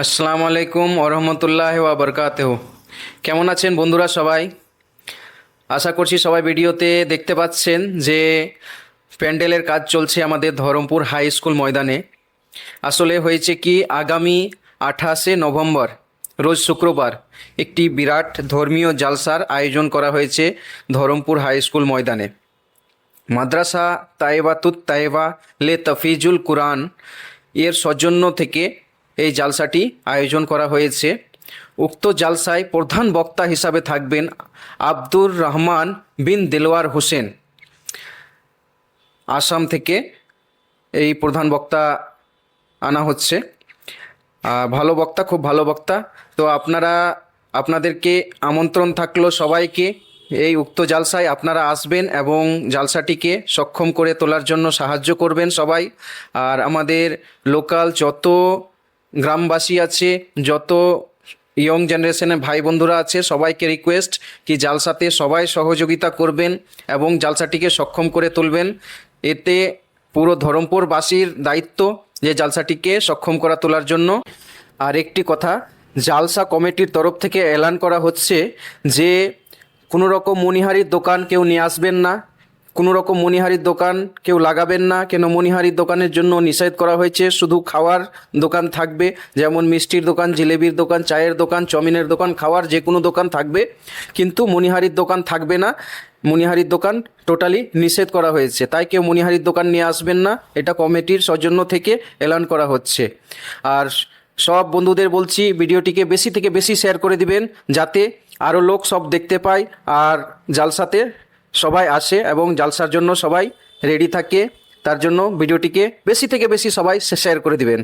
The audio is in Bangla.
আসসালামু আলাইকুম ওরহমতুল্লাহ ওয়াবরকাতেহ কেমন আছেন বন্ধুরা সবাই? আশা করছি সবাই ভিডিওতে দেখতে পাচ্ছেন যে প্যান্ডেলের কাজ চলছে আমাদের ধরমপুর হাই স্কুল ময়দানে। আসলে হয়েছে কি, আগামী আঠাশে নভেম্বর, রোজ শুক্রবার, একটি বিরাট ধর্মীয় জালসার আয়োজন করা হয়েছে ধরমপুর হাই স্কুল ময়দানে। মাদ্রাসা তায়েবাতুত তায়েবা লে তফিজুল কুরআন এর সৌজন্য থেকে এই জালসাটি আয়োজন করা হয়েছে। উক্ত জালসায় প্রধান বক্তা হিসাবে থাকবেন আব্দুর রহমান বিন দেলোয়ার হোসেন। আসাম থেকে এই প্রধান বক্তা আনা হচ্ছে। ভালো বক্তা, খুব ভালো বক্তা। তো আপনারা, আপনাদেরকে আমন্ত্রণ থাকল সবাইকে। এই উক্ত জালসায় আপনারা আসবেন এবং জালসাটিকে সক্ষম করে তোলার জন্য সাহায্য করবেন সবাই। আর আমাদের লোকাল যত গ্রামবাসী আছে, যত ইয়ং জেনারেশনের ভাই বন্ধুরা আছে, সবাইকে রিকোয়েস্ট কি জালসাতে সবাই সহযোগিতা করবেন এবং জালসাটিকে সক্ষম করে তুলবেন। এতে পুরো ধরমপুরবাসীর দায়িত্ব যে জালসাটিকে সক্ষম করা তোলার জন্য। আর একটি কথা, জালসা কমিটির তরফ থেকে এলান করা হচ্ছে যে কোনো রকম মণিহারির দোকান কেউ নিয়ে আসবেন না। কোনো রকম মণিহারির দোকান কেউ লাগাবেন না, কেন মণিহারির দোকানের জন্য নিষেধ করা হয়েছে? শুধু খাওয়ার দোকান থাকবে, যেমন মিষ্টির দোকান, জিলেবির দোকান, চায়ের দোকান চমিনের দোকান, খাওয়ার যে কোনো দোকান থাকবে, কিন্তু মণিহারির দোকান থাকবে না। মণিহারির দোকান টোটালি নিষেধ করা হয়েছে। তাই কেউ মণিহারির দোকান নিয়ে আসবেন না। এটা কমিটির সৌজন্য থেকে এলান করা হচ্ছে। আর সব বন্ধুদের বলছি, ভিডিওটিকে বেশি থেকে বেশি শেয়ার করে দিবেন, যাতে আরও লোক সব দেখতে পায়, আর জালসাতে সবাই আসে এবং জালসার জন্য সবাই রেডি থাকে। তার জন্য ভিডিওটিকে বেশি থেকে বেশি সবাই শেয়ার করে দিবেন।